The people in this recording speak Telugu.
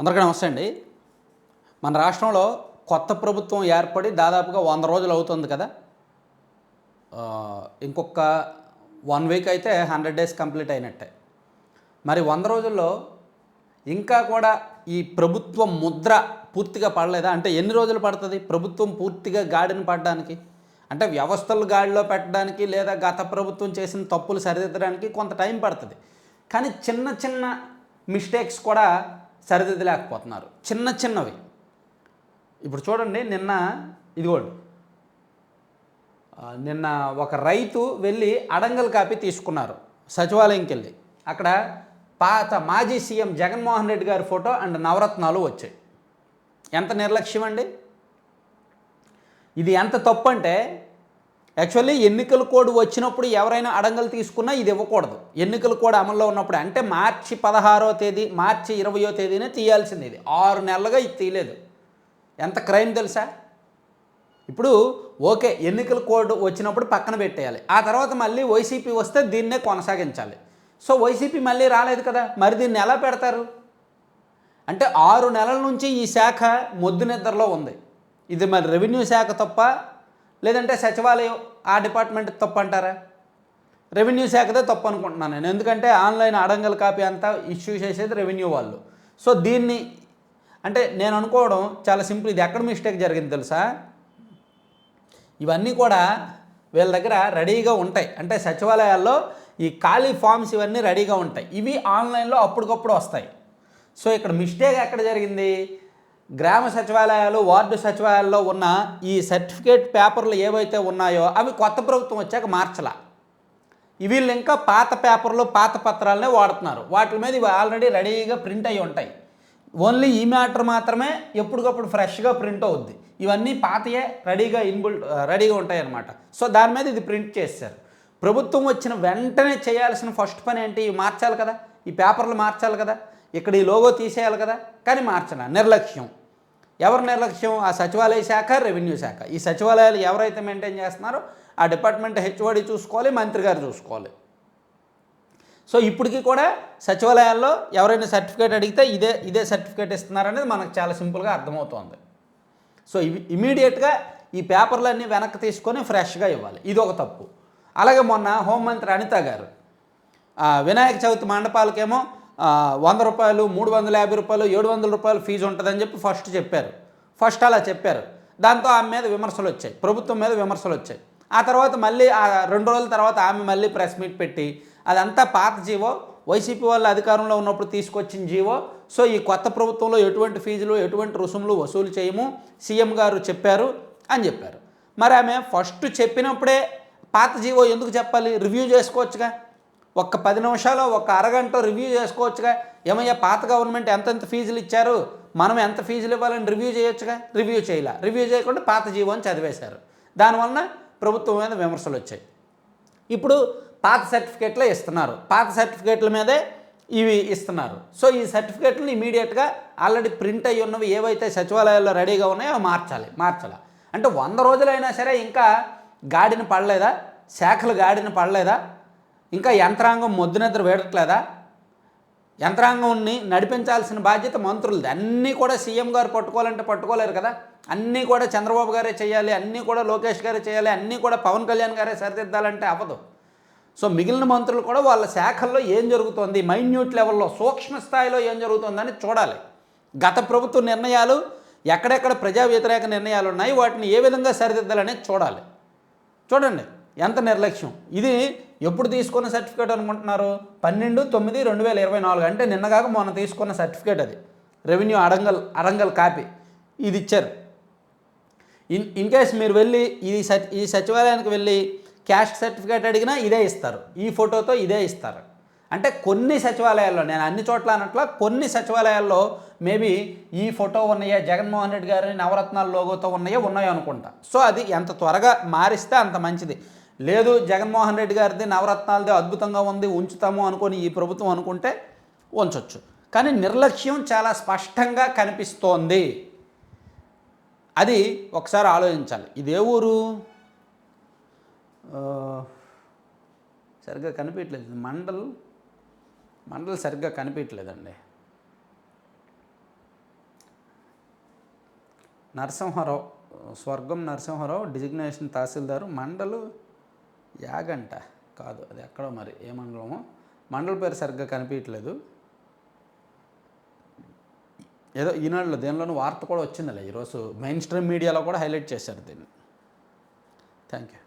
అందరికీ నమస్తే అండి. మన రాష్ట్రంలో కొత్త ప్రభుత్వం ఏర్పడి దాదాపుగా వంద రోజులు అవుతుంది కదా. ఇంకొక వన్ వీక్ అయితే హండ్రెడ్ డేస్ కంప్లీట్ అయినట్టే. మరి వంద రోజుల్లో ఇంకా కూడా ఈ ప్రభుత్వం ముద్ర పూర్తిగా పడలేదా? అంటే ఎన్ని రోజులు పడుతుంది ప్రభుత్వం పూర్తిగా గాడిని పడడానికి? అంటే వ్యవస్థలు గాడిలో పెట్టడానికి లేదా గత ప్రభుత్వం చేసిన తప్పులు సరిదిద్దడానికి కొంత టైం పడుతుంది. కానీ చిన్న చిన్న మిస్టేక్స్ కూడా సరిదిద్దలేకపోతున్నారు. చిన్న చిన్నవి. ఇప్పుడు చూడండి నిన్న ఇదిగోండి. నిన్న ఒక రైతు వెళ్ళి అడంగల్ కాపీ తీసుకున్నారు సచివాలయంకి వెళ్ళి అక్కడ పాత మాజీ సీఎం జగన్మోహన్ రెడ్డి గారి ఫోటో అండ్ నవరత్నాలు వచ్చాయి. ఎంత నిర్లక్ష్యం అండి ఇది ఎంత తప్పు అంటే యాక్చువల్లీ ఎన్నికల కోడ్ వచ్చినప్పుడు ఎవరైనా అడంగలు తీసుకున్నా ఇది ఇవ్వకూడదు. ఎన్నికల కోడ్ అమల్లో ఉన్నప్పుడు అంటే మార్చి పదహారో తేదీ మార్చి ఇరవయో తేదీనే తీయాల్సింది ఇది. ఆరు నెలలుగా ఇది తీయలేదు. ఎంత క్రైమ్ తెలుసా? ఇప్పుడు ఓకే ఎన్నికల కోడ్ వచ్చినప్పుడు పక్కన పెట్టేయాలి. ఆ తర్వాత మళ్ళీ వైసీపీ వస్తే దీన్నే కొనసాగించాలి. సో వైసీపీ మళ్ళీ రాలేదు కదా. మరి దీన్ని ఎలా పెడతారు? అంటే ఆరు నెలల నుంచి ఈ శాఖ మొద్దు నిద్రలో ఉంది. ఇది మరి రెవెన్యూ శాఖ తప్ప లేదంటే సచివాలయం ఆ డిపార్ట్మెంట్ తప్పు అంటారా రెవెన్యూ శాఖదే తప్పు అనుకుంటున్నాను నేను. ఎందుకంటే ఆన్లైన్ అడంగల్ కాపీ అంతా ఇష్యూ చేసేది రెవెన్యూ వాళ్ళు. సో దీన్ని అంటే నేను అనుకోవడం చాలా సింపుల్. ఇది ఎక్కడ మిస్టేక్ జరిగింది తెలుసా? ఇవన్నీ కూడా వీళ్ళ దగ్గర రెడీగా ఉంటాయి. అంటే సచివాలయాల్లో ఈ ఖాళీ ఫామ్స్ ఇవన్నీ రెడీగా ఉంటాయి. ఇవి ఆన్లైన్లో అప్పటికప్పుడు వస్తాయి. సో ఇక్కడ మిస్టేక్ ఎక్కడ జరిగింది? గ్రామ సచివాలయాలు వార్డు సచివాలయాల్లో ఉన్న ఈ సర్టిఫికేట్ పేపర్లు ఏవైతే ఉన్నాయో అవి కొత్త ప్రభుత్వం వచ్చాక మార్చలా. వీళ్ళు ఇంకా పాత పేపర్లు పాత పత్రాలనే వాడుతున్నారు. వాటి మీద ఇవి ఆల్రెడీ రెడీగా ప్రింట్ అయి ఉంటాయి. ఓన్లీ ఈ మ్యాటర్ మాత్రమే ఎప్పటికప్పుడు ఫ్రెష్గా ప్రింట్ అవుద్ది. ఇవన్నీ పాతయే రెడీగా ఇన్బుల్ రెడీగా ఉంటాయి అన్నమాట సో దాని మీద ఇది ప్రింట్ చేశారు. ప్రభుత్వం వచ్చిన వెంటనే చేయాల్సిన ఫస్ట్ పని ఏంటి? ఇవి మార్చాలి కదా. ఈ పేపర్లు మార్చాలి కదా. ఇక్కడ ఈ లోగో తీసేయాలి కదా. కానీ మార్చాల నిర్లక్ష్యం. ఎవరు నిర్లక్ష్యం? ఆ సచివాలయ శాఖ రెవెన్యూ శాఖ. ఈ సచివాలయాలు ఎవరైతే మెయింటైన్ చేస్తున్నారో ఆ డిపార్ట్మెంట్ హెచ్ఓడి చూసుకోవాలి మంత్రి గారు చూసుకోవాలి. సో ఇప్పటికీ కూడా సచివాలయాల్లో ఎవరైనా సర్టిఫికేట్ అడిగితే ఇదే ఇదే సర్టిఫికేట్ ఇస్తున్నారనేది మనకు చాలా సింపుల్గా అర్థమవుతోంది. సో ఇవి ఇమీడియట్గా ఈ పేపర్లన్నీ వెనక్కి తీసుకొని ఫ్రెష్గా ఇవ్వాలి. ఇది ఒక తప్పు. అలాగే మొన్న హోంమంత్రి అనిత గారు వినాయక చవితి మండపాలకేమో వంద రూపాయలు మూడు వందల యాభై రూపాయలు ఏడు వందల రూపాయలు ఫీజు ఉంటుందని చెప్పి ఫస్ట్ చెప్పారు. ఫస్ట్ అలా చెప్పారు. దాంతో ఆమె మీద విమర్శలు వచ్చాయి. ప్రభుత్వం మీద విమర్శలు వచ్చాయి. ఆ తర్వాత మళ్ళీ ఆ రెండు రోజుల తర్వాత ఆమె మళ్ళీ ప్రెస్ మీట్ పెట్టి అదంతా పాత జీవో వైసీపీ వాళ్ళ అధికారంలో ఉన్నప్పుడు తీసుకొచ్చిన జీవో సో ఈ కొత్త ప్రభుత్వంలో ఎటువంటి ఫీజులు ఎటువంటి రుసుములు వసూలు చేయము సీఎం గారు చెప్పారు అని చెప్పారు. మరి ఆమె ఫస్ట్ చెప్పినప్పుడే పాత జీవో ఎందుకు చెప్పాలి? రివ్యూ చేసుకోవచ్చుగా. ఒక్క పది నిమిషాలు ఒక అరగంట రివ్యూ చేసుకోవచ్చుగా. ఏమయ్యా పాత గవర్నమెంట్ ఎంతెంత ఫీజులు ఇచ్చారు? మనం ఎంత ఫీజులు ఇవ్వాలని రివ్యూ చేయొచ్చుగా? రివ్యూ చేయలే. రివ్యూ చేయకుండా పాత జీవో చదివేశారు. దానివలన ప్రభుత్వం మీద విమర్శలు వచ్చాయి. ఇప్పుడు పాత సర్టిఫికేట్లే ఇస్తున్నారు. పాత సర్టిఫికేట్ల మీదే ఇవి ఇస్తున్నారు. సో ఈ సర్టిఫికేట్లను ఇమీడియట్గా ఆల్రెడీ ప్రింట్ అయ్యి ఉన్నవి ఏవైతే సచివాలయాల్లో రెడీగా ఉన్నాయో అవి మార్చాలి. మార్చాలి? అంటే వంద రోజులైనా సరే ఇంకా గాడిన పడలేదా? శాఖలు గాడిన పడలేదా? ఇంకా యంత్రాంగం మొద్దు నిద్ర వేడట్లేదా? యంత్రాంగంని నడిపించాల్సిన బాధ్యత మంత్రులది. అన్నీ కూడా సీఎం గారు పట్టుకోవాలంటే పట్టుకోలేరు కదా. అన్నీ కూడా చంద్రబాబు గారే చేయాలి అన్నీ కూడా లోకేష్ గారే చేయాలి అన్నీ కూడా పవన్ కళ్యాణ్ గారే సరిదిద్దాలంటే అవ్వదు. సో మిగిలిన మంత్రులు కూడా వాళ్ళ శాఖల్లో ఏం జరుగుతోంది? మైన్యూట్ లెవెల్లో సూక్ష్మ స్థాయిలో ఏం జరుగుతుందని చూడాలి. గత ప్రభుత్వ నిర్ణయాలు ఎక్కడెక్కడ ప్రజా వ్యతిరేక నిర్ణయాలు ఉన్నాయి వాటిని ఏ విధంగా సరిదిద్దాలనేది చూడాలి. చూడండి. ఎంత నిర్లక్ష్యం? ఇది ఎప్పుడు తీసుకున్న సర్టిఫికేట్ అనుకుంటున్నారు? పన్నెండు తొమ్మిది రెండు వేల ఇరవై నాలుగు. అంటే నిన్నగాక మొన్న తీసుకున్న సర్టిఫికేట్ అది. రెవెన్యూ అడంగల్ అడంగల్ కాపీ. ఇది ఇచ్చారు. ఇన్ ఇన్ కేస్ మీరు వెళ్ళి ఈ ఈ సచివాలయానికి వెళ్ళి క్యాస్ట్ సర్టిఫికేట్ అడిగినా ఇదే ఇస్తారు. ఈ ఫోటోతో ఇదే ఇస్తారు. అంటే కొన్ని సచివాలయాల్లో నేను అన్ని చోట్ల అన్నట్ల కొన్ని సచివాలయాల్లో మేబీ ఈ ఫోటో ఉన్నాయా జగన్మోహన్ రెడ్డి గారి నవరత్నాల లోగోతో ఉన్నాయో ఉన్నాయో అనుకుంటా. సో అది ఎంత త్వరగా మారిస్తే అంత మంచిది. లేదు జగన్మోహన్ రెడ్డి గారిది నవరత్నాలది అద్భుతంగా ఉంది ఉంచుతాము అనుకొని ఈ ప్రభుత్వం అనుకుంటే ఉంచవచ్చు కానీ నిర్లక్ష్యం చాలా స్పష్టంగా కనిపిస్తోంది. అది ఒకసారి ఆలోచించాలి. ఇదే ఊరు? సరిగ్గా కనిపించట్లేదు మండల్ మండల్ సరిగ్గా కనిపించట్లేదండి నరసింహారావు స్వర్గం నరసింహారావు డిజిగ్నేషన్ తహసీల్దారు మండలు యాగంట కాదు అది ఎక్కడో మరి ఏ మండలమో? మండల పేరు సరిగ్గా కనిపించట్లేదు ఏదో ఈనాడులో దీనిలోనూ వార్త కూడా వచ్చిందిలే ఈరోజు మెయిన్ స్ట్రీమ్ మీడియాలో కూడా హైలైట్ చేశారు దీన్ని. Thank you